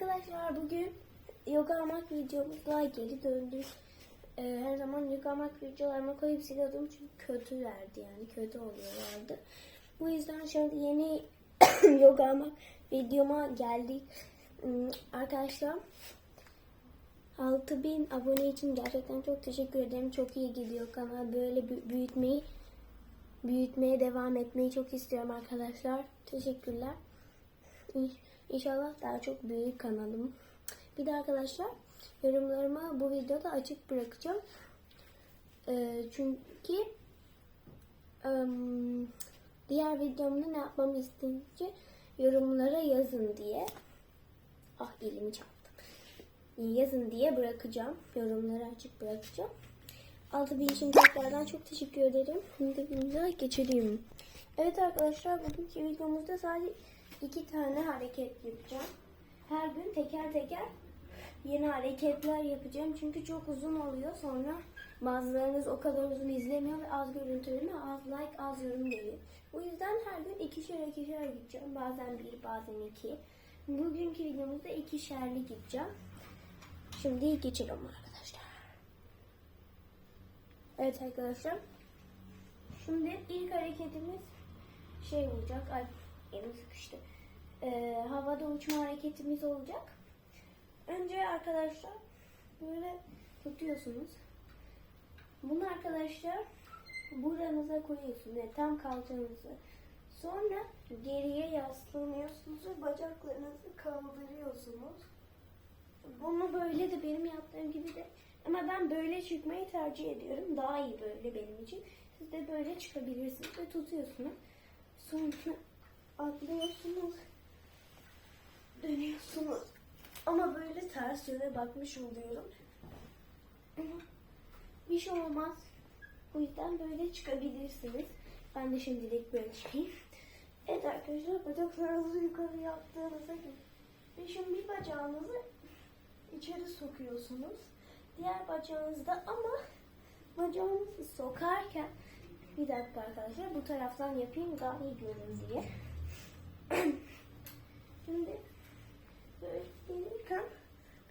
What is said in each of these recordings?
arkadaşlar bugün yoga almak videomuzla geri döndük. Ee, her zaman yoga almak videolarıma koyup siliyordum çünkü kötülerdi yani kötü oluyorlardı. Bu yüzden şimdi yeni yoga almak videoma geldik. Hmm, Arkadaşlar 6000 abone için gerçekten çok teşekkür ederim. Çok iyi gidiyor kanal. Böyle bü- büyütmeyi büyütmeye devam etmeyi çok istiyorum arkadaşlar. Teşekkürler. İn- İnşallah daha çok büyük kanalım. Bir de arkadaşlar yorumlarımı bu videoda açık bırakacağım. Ee, çünkü diğer videomda ne yapmamı isteyince yorumlara yazın diye. Ah elimi çarptım. Yazın diye bırakacağım. Yorumları açık bırakacağım. 6000 için tekrardan çok teşekkür ederim. Şimdi videomuza geçelim. Evet arkadaşlar bugünkü videomuzda sadece iki tane hareket yapacağım. Her gün teker teker yeni hareketler yapacağım. Çünkü çok uzun oluyor. Sonra bazılarınız o kadar uzun izlemiyor ve az görüntüleme, az like, az yorum geliyor. Bu yüzden her gün ikişer ikişer gideceğim. Bazen bir, bazen iki. Bugünkü videomuzda ikişerli gideceğim. Şimdi geçelim arkadaşlar. Evet arkadaşlar. Şimdi ilk hareketimiz şey olacak. Ay elim sıkıştı. Ee, havada uçma hareketimiz olacak. Önce arkadaşlar böyle tutuyorsunuz. Bunu arkadaşlar buranıza koyuyorsunuz. Yani tam kalçanızı. Sonra geriye yaslanıyorsunuz ve bacaklarınızı kaldırıyorsunuz. Bunu böyle de benim yaptığım gibi de ama ben böyle çıkmayı tercih ediyorum. Daha iyi böyle benim için. Siz de böyle çıkabilirsiniz ve tutuyorsunuz. Sonra atlıyorsunuz. Dönüyorsunuz. Ama böyle ters yöne bakmış oluyorum. Bir şey olmaz. O yüzden böyle çıkabilirsiniz. Ben de şimdilik böyle çıkayım. Evet arkadaşlar bacaklarınızı yukarı yaptığınızda. Ve şimdi bir bacağınızı içeri sokuyorsunuz. Diğer bacağınızda ama bacağınızı sokarken bir dakika arkadaşlar bu taraftan yapayım daha iyi görün diye. Şimdi böyle gelirken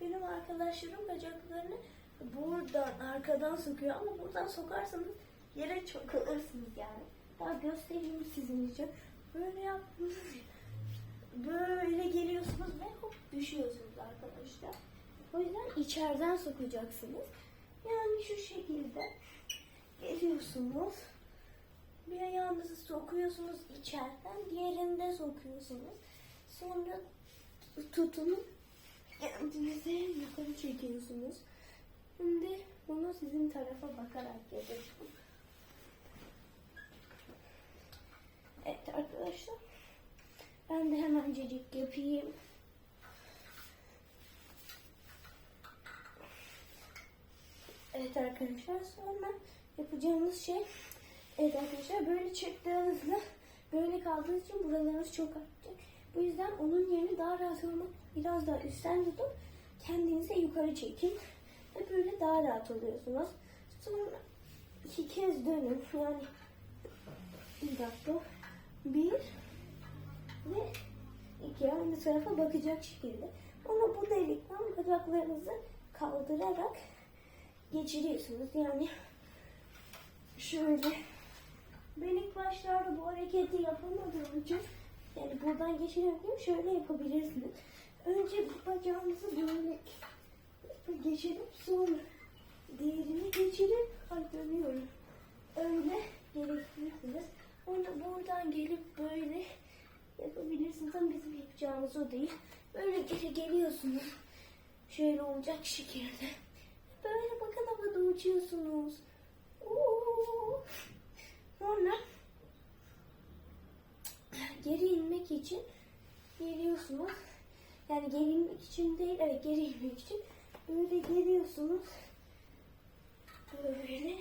benim arkadaşlarım bacaklarını buradan arkadan sokuyor ama buradan sokarsanız yere çakılırsınız yani. Daha göstereyim sizin için. Böyle yaptınız. Böyle geliyorsunuz ve hop düşüyorsunuz arkadaşlar. O yüzden içeriden sokacaksınız. Yani şu şekilde geliyorsunuz. Bir ayağınızı sokuyorsunuz içeriden, diğerinde sokuyorsunuz. Sonra tutunup kendinizi yukarı çekiyorsunuz. Şimdi bunu sizin tarafa bakarak yapıyorsunuz. Evet arkadaşlar. Ben de hemencecik yapayım. Evet arkadaşlar sonra yapacağımız şey Evet arkadaşlar böyle çıktığınızda böyle kaldığı için buralarınız çok artacak. Bu yüzden onun yerini daha rahat olmak biraz daha üstten tutup kendinize yukarı çekin. Ve böyle daha rahat oluyorsunuz. Sonra iki kez dönün. Yani bir dakika. Bir ve iki aynı tarafa bakacak şekilde. Onu bu delikten bacaklarınızı kaldırarak geçiriyorsunuz. Yani şöyle ben ilk başlarda bu hareketi yapamadığım için yani buradan geçirerken şöyle yapabilirsiniz. Önce bacağınızı böyle geçirip sonra diğerini geçirip ay dönüyorum. Öyle gerektirirsiniz. Onu buradan gelip böyle yapabilirsiniz ama bizim yapacağımız o değil. Böyle geri geliyorsunuz. Şöyle olacak şekilde. Böyle bakın havada uçuyorsunuz. Oo. Sonra geri inmek için geliyorsunuz. Yani geri inmek için değil, evet geri inmek için böyle geliyorsunuz. Böyle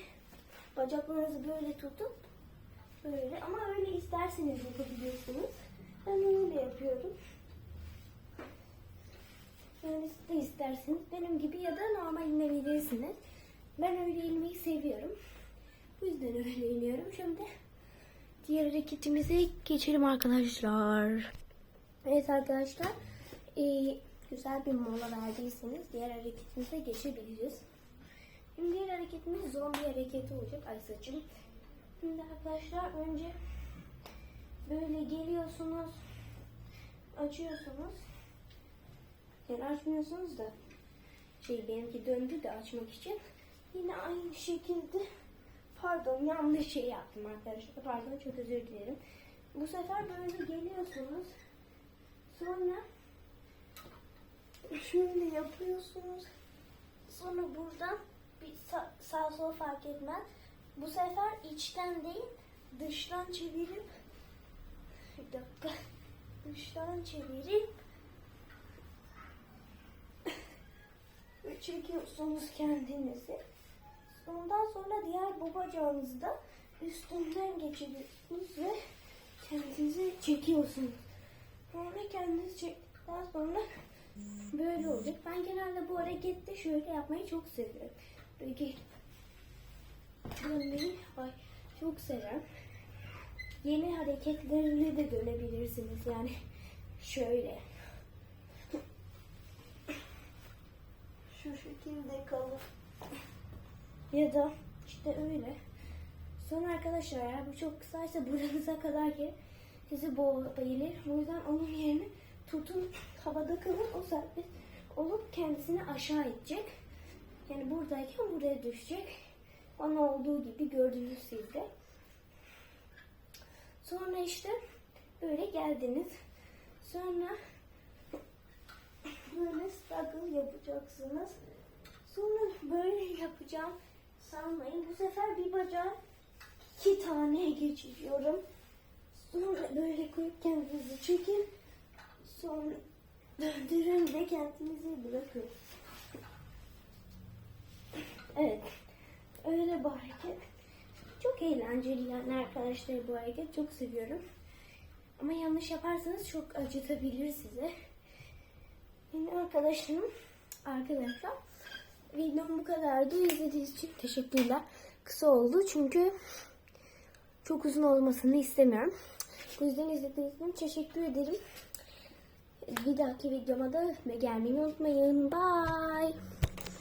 bacaklarınızı böyle tutup böyle ama öyle isterseniz yapabiliyorsunuz. Ben öyle yapıyorum. Yani siz de isterseniz benim gibi ya da normal inebilirsiniz. Ben öyle inmeyi seviyorum. Bu yüzden öyle iniyorum. Şimdi diğer hareketimize geçelim arkadaşlar. Evet arkadaşlar. Ee, güzel bir mola verdiyseniz diğer hareketimize geçebiliriz. Şimdi diğer hareketimiz zombi hareketi olacak. Ay saçım. Şimdi arkadaşlar önce böyle geliyorsunuz. Açıyorsunuz. Yani açmıyorsunuz da şey benimki döndü de açmak için. Yine aynı şekilde pardon yanlış şey yaptım arkadaşlar. Pardon çok özür dilerim. Bu sefer böyle geliyorsunuz. Sonra şöyle yapıyorsunuz. Sonra buradan bir sağ, sağ sol fark etmez. Bu sefer içten değil dıştan çevirip bir dakika dıştan çevirip çekiyorsunuz kendinizi. Ondan sonra diğer bu da üstünden geçiriyorsunuz ve kendinizi çekiyorsunuz. Sonra kendinizi çektikten sonra böyle olacak. Ben genelde bu harekette şöyle yapmayı çok seviyorum. Böyle gelip ay, çok severim. Yeni hareketlerine de dönebilirsiniz. Yani şöyle. Şu şekilde kalır. Ya da işte öyle. Sonra arkadaşlar eğer bu çok kısaysa buranıza kadar ki sizi boğabilir. O yüzden onun yerine tutun havada kalın o serbest olup kendisini aşağı itecek. Yani buradayken buraya düşecek. Bana olduğu gibi gördünüz siz. Sonra işte böyle geldiniz. Sonra böyle struggle yapacaksınız. Sonra böyle yapacağım. Sanmayın. Bu sefer bir bacağı iki tane geçiriyorum. Sonra böyle koyup kendinizi çekin. Sonra döndürün ve kendinizi bırakın. Evet. Öyle bir hareket. Çok eğlenceli yani arkadaşlar bu hareket. Çok seviyorum. Ama yanlış yaparsanız çok acıtabilir size. Benim arkadaşlarım arkadaşlar videom bu kadardı. İzlediğiniz için teşekkürler. Kısa oldu çünkü çok uzun olmasını istemiyorum. Bu yüzden izlediğiniz için teşekkür ederim. Bir dahaki videoma da gelmeyi unutmayın. Bye.